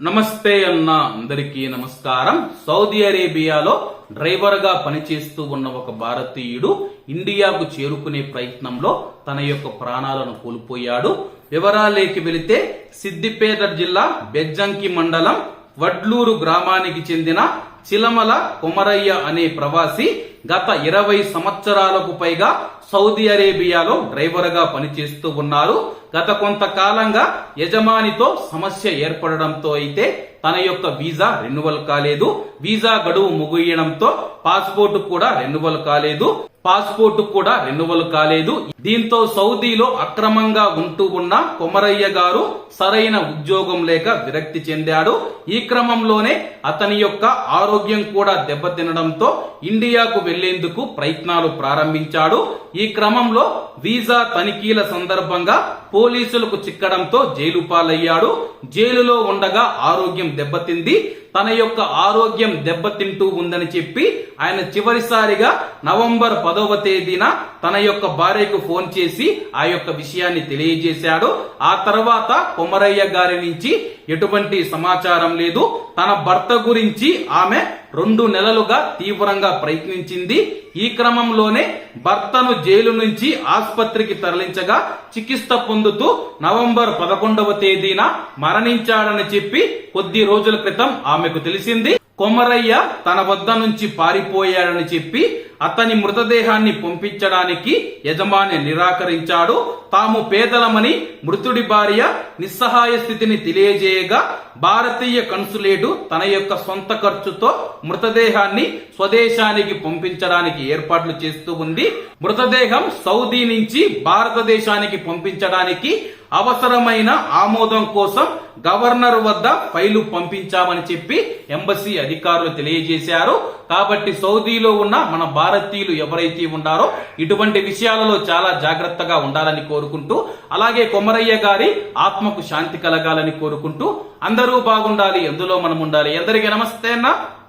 నమస్తే అన్న అందరికీ నమస్కారం. సౌదీ అరేబియాలో డ్రైవర్గా పనిచేస్తూ ఉన్న ఒక భారతీయుడు ఇండియాకు చేరుకునే ప్రయత్నంలో తన యొక్క ప్రాణాలను కోల్పోయాడు. వివరాలేకి వెళితే సిద్దిపేట జిల్లా బెజ్జంకి మండలం వడ్లూరు గ్రామానికి చెందిన చిలమల కొమరయ్య అనే ప్రవాసి గత ఇరవై సంవత్సరాలకు పైగా సౌదీ అరేబియాలో డ్రైవర్గా పనిచేస్తూ ఉన్నారు. గత కొంతకాలంగా యజమానితో సమస్య ఏర్పడడంతో అయితే తన యొక్క వీసా రెన్యువల్ కాలేదు. వీసా గడువు ముగియడంతో పాస్పోర్ట్ కూడా రెన్యువల్ కాలేదు. పాస్పోర్ట్ కూడా రెన్యువల్ కాలేదు. దీంతో సౌదీలో అక్రమంగా ఉంటూ ఉన్న కొమరయ్య గారు సరైన ఉద్యోగం లేక విరక్తి చెందాడు. ఈ క్రమంలోనే అతని యొక్క ఆరోగ్యం కూడా దెబ్బతినడంతో ఇండియాకు వెళ్ళేందుకు ప్రయత్నాలు ప్రారంభించాడు. ఈ క్రమంలో వీసా తనిఖీల సందర్భంగా పోలీసులకు చిక్కడంతో జైలు పాలయ్యాడు. జైలులో ఉండగా ఆరోగ్యం దెబ్బతింది. తన యొక్క ఆరోగ్యం దెబ్బతింటూ ఉందని చెప్పి ఆయన చివరిసారిగా నవంబర్ పదవ తేదీన తన యొక్క భార్యకు ఫోన్ చేసి ఆ యొక్క విషయాన్ని తెలియజేశాడు. ఆ తర్వాత కొమరయ్య గారి నుంచి ఎటువంటి సమాచారం లేదు. తన భర్త గురించి ఆమె రెండు నెలలుగా తీవ్రంగా ప్రయత్నించింది. ఈ క్రమంలోనే భర్తను జైలు నుంచి ఆసుపత్రికి తరలించగా చికిత్స పొందుతూ నవంబర్ పదకొండవ తేదీన మరణించాడని చెప్పి కొద్ది రోజుల క్రితం ఆమెకు తెలిసింది. కొమరయ్య తన వద్ద నుంచి పారిపోయాడని చెప్పి అతని మృతదేహాన్ని పంపించడానికి యజమాని నిరాకరించాడు. తాము పేదలమని మృతుడి భార్య నిస్సహాయ స్థితిని తెలియజేయగా భారతీయ కన్సులేటు తన యొక్క సొంత ఖర్చుతో మృతదేహాన్ని స్వదేశానికి పంపించడానికి ఏర్పాట్లు చేస్తూ ఉంది. మృతదేహం సౌదీ నుంచి భారతదేశానికి పంపించడానికి అవసరమైన ఆమోదం కోసం గవర్నర్ వద్ద ఫైలు పంపించామని చెప్పి ఎంబసీ అధికారులు తెలియజేశారు. కాబట్టి సౌదీలో ఉన్న మన భారతీయులు ఎవరైతే ఉన్నారో ఇటువంటి విషయాలలో చాలా జాగ్రత్తగా ఉండాలని కోరుకుంటూ అలాగే కొమరయ్య గారి ఆత్మకు శాంతి కలగాలని కోరుకుంటూ అందరూ బాగుండాలి ఎందులో మనం ఉండాలి. అందరికీ నమస్తే అన్న.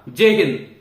జై హింద్.